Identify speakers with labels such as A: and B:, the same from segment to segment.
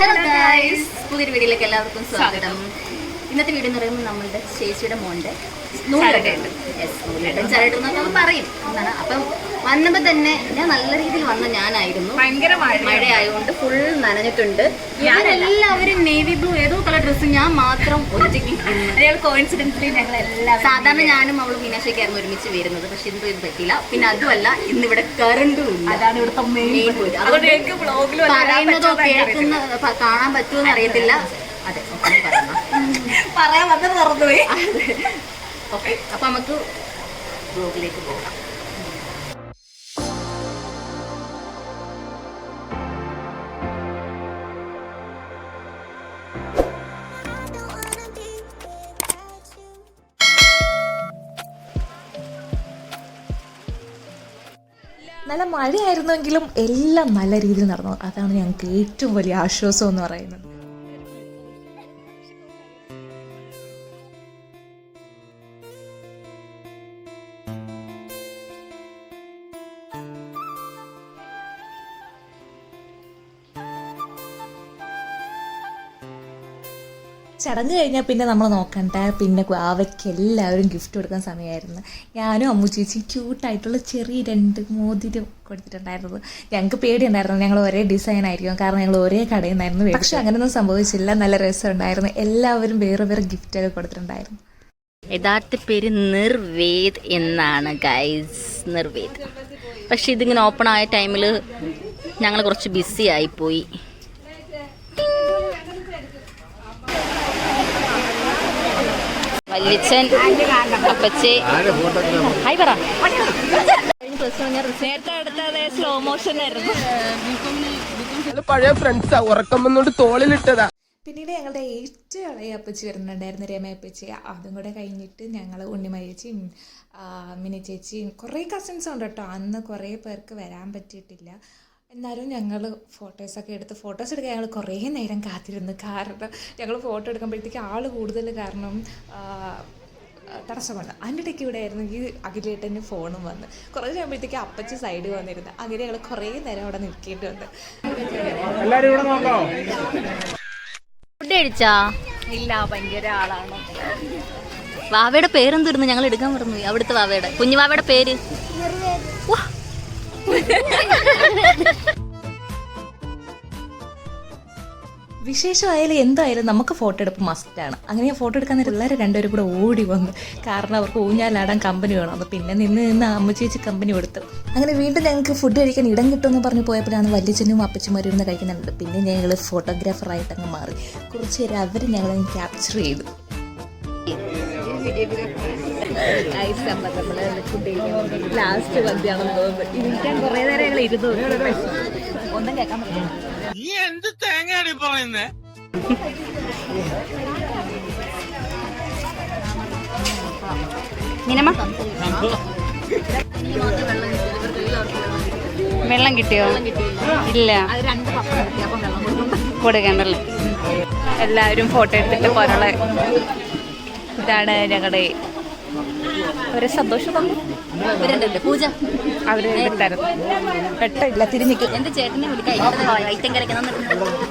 A: Hello guys പുതിയൊരു വീഡിയോയിലേക്ക് എല്ലാവർക്കും സ്വാഗതം. ഇന്നത്തെ വീഡിയോ എന്ന് പറയുമ്പോൾ നമ്മളുടെ ചേച്ചിയുടെ മോന്റെ നൂലിട്ടുണ്ട് ചരട്ടം എന്നൊക്കെ നമ്മൾ പറയും. എന്താണ് അപ്പം വന്നപ്പോൾ തന്നെ ഞാൻ നല്ല രീതിയിൽ വന്ന ഞാനായിരുന്നു.
B: ഭയങ്കര മഴ
A: മഴ ആയതുകൊണ്ട് ഫുൾ നനഞ്ഞിട്ടുണ്ട് എല്ലാവരും നേവി ബ്ലൂ ഏതോ കളർ ഡ്രസ്സ് ഞാൻ മാത്രം ഒറ്റയ്ക്ക് സാധാരണ ഞാനും അവളും മീനാശയ്ക്കായിരുന്നു ഒരുമിച്ച് വരുന്നത്. പക്ഷെ ഇന്ന് ഇത് പറ്റില്ല പിന്നെ അതുമല്ല ഇന്നിവിടെ കറണ്ടും ഇല്ല. പറയുന്നതോ കേൾക്കുന്ന കാണാൻ പറ്റുമെന്ന് അറിയത്തില്ല. അതെ.
B: പറയാൻ വന്നത് മറന്നുപോയി.
A: ഓക്കെ അപ്പൊ നമുക്ക് ബ്ലോഗിലേക്ക് പോകാം.
C: നല്ല മഴയായിരുന്നെങ്കിലും എല്ലാം നല്ല രീതിയിൽ നടന്നു. അതാണ് ഞങ്ങൾക്ക് ഏറ്റവും വലിയ ആശ്വാസം എന്ന് പറയുന്നത്. ചടങ്ങ് കഴിഞ്ഞാൽ പിന്നെ നമ്മൾ നോക്കണ്ട? പിന്നെ അവയ്ക്ക് എല്ലാവരും ഗിഫ്റ്റ് കൊടുക്കാൻ സമയമായിരുന്നു ഞാനും അമ്മു ചേച്ചി ക്യൂട്ടായിട്ടുള്ള ചെറിയ രണ്ട് മോതിരം കൊടുത്തിട്ടുണ്ടായിരുന്നു. ഞങ്ങൾക്ക് പേടിയുണ്ടായിരുന്നു. ഞങ്ങൾ ഒരേ ഡിസൈൻ ആയിരിക്കും. കാരണം ഞങ്ങൾ ഒരേ കടയിൽ നിന്നായിരുന്നു പക്ഷെ അങ്ങനെയൊന്നും സംഭവിച്ചില്ല. നല്ല രസമുണ്ടായിരുന്നു. എല്ലാവരും വേറെ വേറെ ഗിഫ്റ്റൊക്കെ കൊടുത്തിട്ടുണ്ടായിരുന്നു.
A: യഥാർത്ഥ പേര് നിർവേദ് എന്നാണ് ഗൈസ് നിർവേദ്. പക്ഷെ ഇതിങ്ങനെ ഓപ്പൺ ആയ ടൈമിൽ ഞങ്ങൾ കുറച്ച് ബിസി ആയിപ്പോയി വല്യച്ഛൻ അപ്പച്ചി. ഹായ് പറ.
B: നേരത്തെ സ്ലോ മോഷൻ ആയിരുന്നു.
D: പഴയ ഫ്രണ്ട്സാ ഉറക്കം വന്നോണ്ട് തോളിലിട്ടതാ.
C: പിന്നീട് ഞങ്ങളുടെ ഏറ്റവും ഇളയ അപ്പച്ചി വരുന്നുണ്ടായിരുന്നു രമ അപ്പച്ചി. അതും കൂടെ കഴിഞ്ഞിട്ട് ഞങ്ങൾ ഉണ്ണിമയച്ചിയും മിനി ചേച്ചിയും കുറേ കസിൻസ് ഉണ്ട് കേട്ടോ അന്ന് കുറേ പേർക്ക് വരാൻ പറ്റിയിട്ടില്ല. എന്നാലും ഞങ്ങൾ ഫോട്ടോസൊക്കെ എടുത്ത് ഫോട്ടോസ് എടുക്കാൻ ഞങ്ങൾ കുറേ നേരം കാത്തിരുന്നു. കാരണം ഞങ്ങൾ ഫോട്ടോ എടുക്കുമ്പോഴത്തേക്ക് ആൾ കൂടുതൽ കാരണം തടസ്സമാണ്. അതിന്റെ ഇടയ്ക്ക് ഇവിടെ ആയിരുന്നെങ്കിൽ അഖിലേട്ടന് ഫോണും വന്ന്. കുറച്ച് കഴിയുമ്പോഴത്തേക്ക് അപ്പച്ചി സൈഡ് വന്നിരുന്നു. അങ്ങനെ ഞങ്ങൾ കുറേ നേരം അവിടെ നിൽക്കേണ്ടി വന്ന്.
A: ഫുഡ് കഴിച്ചാ?
B: ഇല്ല ഭയങ്കര ആളാണ്.
A: വാവയുടെ പേരെന്തിരുന്നു ഞങ്ങൾ എടുക്കാൻ പറഞ്ഞു അവിടുത്തെ വാവയുടെ. കുഞ്ഞു വാവയുടെ പേര്. ഉവ്വ.
C: വിശേഷമായാലും എന്തായാലും നമുക്ക് ഫോട്ടോ എടുപ്പ് മസ്റ്റാണ് അങ്ങനെ ഫോട്ടോ എടുക്കാൻ നേരം പിള്ളേർ രണ്ടുപേരും കൂടെ ഓടി വന്നു. കാരണം അവർക്ക് ഊഞ്ഞാലാടാൻ കമ്പനി വേണം. അപ്പോൾ പിന്നെ നിന്ന് നിന്ന് അമ്മ ചേച്ചി കമ്പനി കൊടുത്തു. അങ്ങനെ വീണ്ടും ഞങ്ങൾക്ക് ഫുഡ് കഴിക്കാൻ ഇടം കിട്ടുമെന്ന് പറഞ്ഞ് പോയപ്പോഴാണ് വല്യച്ഛനും അപ്പച്ചമാരും ഇരുന്ന് കഴിക്കുന്നുണ്ട്. പിന്നെ ഞങ്ങൾ ഫോട്ടോഗ്രാഫറായിട്ട് അങ്ങ് മാറി. കുറച്ച് നേരം അവർ ഞങ്ങളെ ക്യാപ്ചർ ചെയ്തു.
B: ലാസ്റ്റ് മന്തിയാണെന്ന് തോന്നുന്നു. ഇരിക്കാൻ കുറേ നേരം ഞങ്ങൾ ഇരുന്നു ഒന്നും കേൾക്കാൻ പറ്റില്ല.
D: നീ എന്ത് തേങ്ങയാണ് പറയുന്നേ?
A: മിനിമ. വെള്ളം കിട്ടിയോ? ഇല്ല. കൊടുക്കണ്ടല്ലേ.
B: എല്ലാവരും ഫോട്ടോ എടുത്തിട്ട് പോരളെ. ഇതാണ് ഞങ്ങളുടെ ഒരു സന്തോഷം തന്നു
A: ഇവരുണ്ടല്ലേ. പൂജ.
B: അവർ പെട്ടില്ല തിരിഞ്ഞിക്കും.
A: എന്റെ ചേട്ടനെ വിളിക്കാം.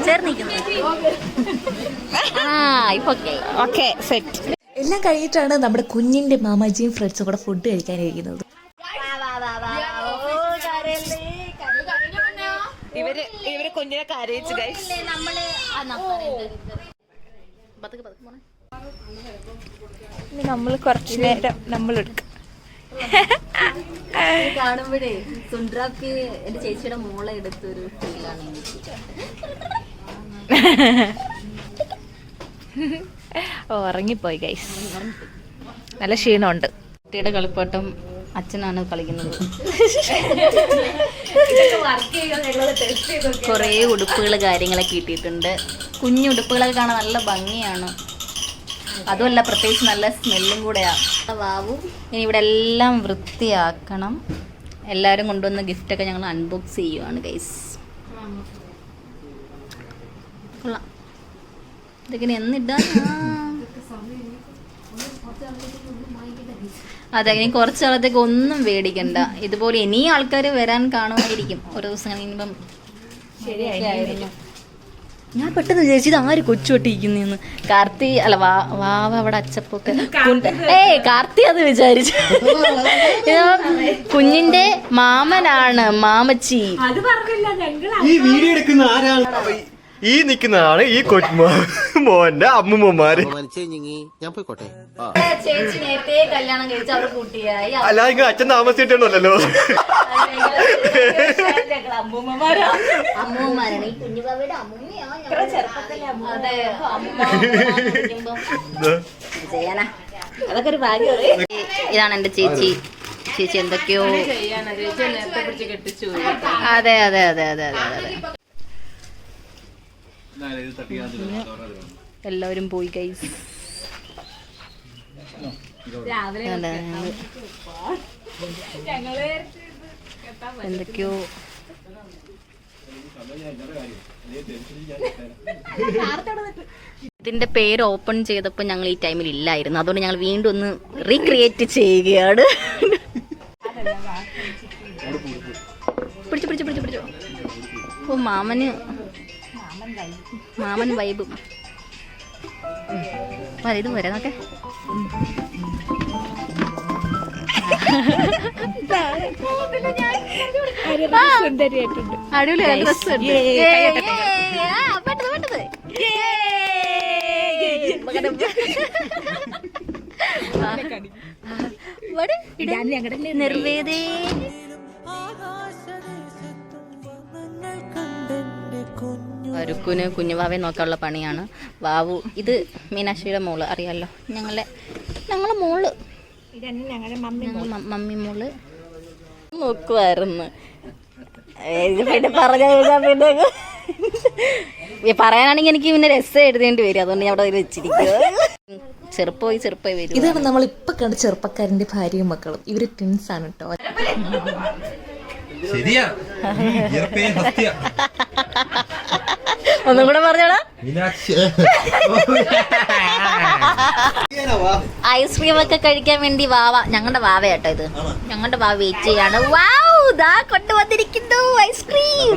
A: ചേർന്നിരിക്കുന്നു ആ ഇപ്പൊ ഓക്കെ
B: ഓക്കെ സെറ്റ്
C: എല്ലാം കഴിഞ്ഞിട്ടാണ് നമ്മുടെ കുഞ്ഞിന്റെ മാമാജിയും ഫ്രണ്ട്സും കൂടെ ഫുഡ് കഴിക്കാൻ കഴിക്കാനിരിക്കുന്നത്
B: ഇവർ ഇവർ കുഞ്ഞിനെ കരയിച്ചു ഗൈസ്
A: നമ്മൾ
B: നമ്മൾ കുറച്ചു നേരം നമ്മൾ എടുക്കാം.
A: കാണുമ്പോഴേ സുണ്ട്രാക്ക് എന്റെ ചേച്ചിയുടെ മോളെ എടുത്തൊരു ഫീലാണ്
B: ഉറങ്ങിപ്പോയി ഗൈസ് നല്ല ക്ഷീണമുണ്ട്.
A: കുട്ടിയുടെ കളിപ്പാട്ടം അച്ഛനാണ് കളിക്കുന്നത്. കുറേ ഉടുപ്പുകൾ കാര്യങ്ങളൊക്കെ കിട്ടിയിട്ടുണ്ട്. കുഞ്ഞു ഉടുപ്പുകളൊക്കെ കാണാൻ നല്ല ഭംഗിയാണ്. അതുമല്ല പ്രത്യേകിച്ച് നല്ല സ്മെല്ലും കൂടെയാണ് വാവും. ഇനി ഇവിടെ എല്ലാം വൃത്തിയാക്കണം. എല്ലാവരും കൊണ്ടുവന്ന ഗിഫ്റ്റൊക്കെ ഞങ്ങൾ അൺബോക്സ് ചെയ്യുവാണ് ഗൈസ് കൊള്ളാം. ഇതൊക്കെ ഇനി എന്നിട്ടാ അതെ ഇനി കുറച്ച് നാളത്തേക്ക് ഒന്നും പേടിക്കണ്ട ഇതുപോലെ ഇനിയും ആൾക്കാർ വരാൻ കാണുമായിരിക്കും. ഓരോ ദിവസം കഴിയുമ്പം ശരിയായിരുന്നു ഞാൻ പെട്ടെന്ന് വിചാരിച്ചു ഇത് ആര് കൊച്ചുപൊട്ടിയിരിക്കുന്നേന്ന് കാർത്തി അല്ല വാ വാവ അവിടെ അച്ചപ്പൊക്കെ ഏയ് കാർത്തി അത് വിചാരിച്ചു. കുഞ്ഞിന്റെ മാമനാണ് മാമച്ചി.
B: അത് പറഞ്ഞില്ല ഞങ്ങൾ
E: ഈ വീഡിയോ എടുക്കുന്ന ആരാണ്?
F: ഈ നിൽക്കുന്നതാണ് ഈ കൊച്ചു മോന്റെ അമ്മുമ്മമാര്.
E: ഞാൻ പോയിക്കോട്ടെ.
F: ഇങ്ങ് അച്ഛൻ താമസിച്ചിട്ടുണ്ടല്ലോ.
A: അമ്മൂമ്മമാരാണ്. ഈ കുഞ്ഞുബാബയുടെ അമ്മൂമ്മയാ അതെ അമ്മൂമ്മ വിളിക്കുമ്പം ചെയ്യാനാ
B: അതൊക്കെ ഒരു ഭാഗ്യം
A: ഇതാണ് എന്റെ ചേച്ചി. ചേച്ചി എന്തൊക്കെയോ അതെ അതെ അതെ അതെ അതെ അതെ എല്ലാവരും പോയി ഗൈസ്
B: രാവിലെ
A: എന്തൊക്കെയോ ഇതിന്റെ പേര് ഓപ്പൺ ചെയ്തപ്പോൾ ഞങ്ങൾ ഈ ടൈമിൽ ഇല്ലായിരുന്നു. അതുകൊണ്ട് ഞങ്ങൾ വീണ്ടും ഒന്ന് റീക്രിയേറ്റ് ചെയ്യുകയാണ്. പിടിച്ചു പിടിച്ചു പിടിച്ചു പിടിച്ചു. ഓ മാമന് മാമൻ വൈബും വര ഇത് വരെ നോക്കെ. അടിപൊളി.
B: കൈയ്യട്ടെ.
A: പെട്ടത് നിർവേദേ. അരുക്കുന് കുഞ്ഞുവാവെ നോക്കാനുള്ള പണിയാണ്. വാവു ഇത് മീനാക്ഷിയുടെ മോൾ അറിയാലോ. ഞങ്ങളെ ഞങ്ങളെ
B: മോൾ. മമ്മി
A: മോൾ. നോക്കുമായിരുന്നു പിന്നെ പറഞ്ഞ പിന്നെ ഈ പറയാനാണെങ്കിൽ എനിക്ക് പിന്നെ രസം എഴുതേണ്ടി വരും. അതുകൊണ്ട് ഞാൻ അവിടെ വെച്ചിരിക്കുക ചെറുപ്പമായി ചെറുപ്പമായി വരും.
C: ഇതാണ് നമ്മൾ ഇപ്പൊ കണ്ട ചെറുപ്പക്കാരന്റെ ഭാര്യയും മക്കളും. ഇവർ ട്വിൻസ് ആണ് കേട്ടോ
G: ശരിയാ.
A: ഒന്നും കൂടെ പറഞ്ഞോടാ. ഐസ്ക്രീം ഒക്കെ കഴിക്കാൻ വേണ്ടി വാവ ഞങ്ങളുടെ വാവ കേട്ടോ ഇത് ഞങ്ങളുടെ വാവ വെയിറ്റ് ചെയ്യാണ്. വാവ് ദാ കൊണ്ടുവന്നിരിക്കുന്നു ഐസ്ക്രീം.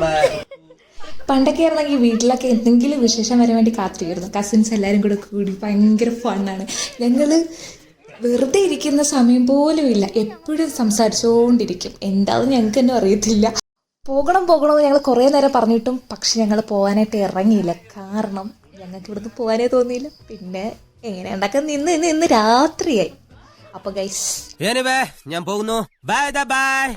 C: പണ്ടൊക്കെ ആയിരുന്നെങ്കിൽ വീട്ടിലൊക്കെ എന്തെങ്കിലും വിശേഷം വരാൻ വേണ്ടി കാത്തിരിക്കുന്നു കസിൻസ് എല്ലാവരും കൂടെ കൂടി ഭയങ്കര ഫണ്ണാണ് ഞങ്ങൾ വെറുതെ ഇരിക്കുന്ന സമയം പോലും ഇല്ല. എപ്പോഴും സംസാരിച്ചുകൊണ്ടിരിക്കും എന്താണെന്ന് ഞങ്ങൾക്ക് തന്നെ അറിയത്തില്ല. പോകണം പോകണമെന്ന് ഞങ്ങൾ കുറേ നേരം പറഞ്ഞിട്ടും പക്ഷെ ഞങ്ങൾ പോകാനായിട്ട് ഇറങ്ങിയില്ല. കാരണം ഞങ്ങൾക്ക് ഇവിടുന്ന് പോകാനേ തോന്നിയില്ല. പിന്നെ എങ്ങനെ ഉണ്ടാക്കാൻ നിന്ന് നിന്ന് ഇന്ന് രാത്രിയായി. അപ്പൊ ഗൈസ്
E: ഞാൻ പോകുന്നു. Bye bye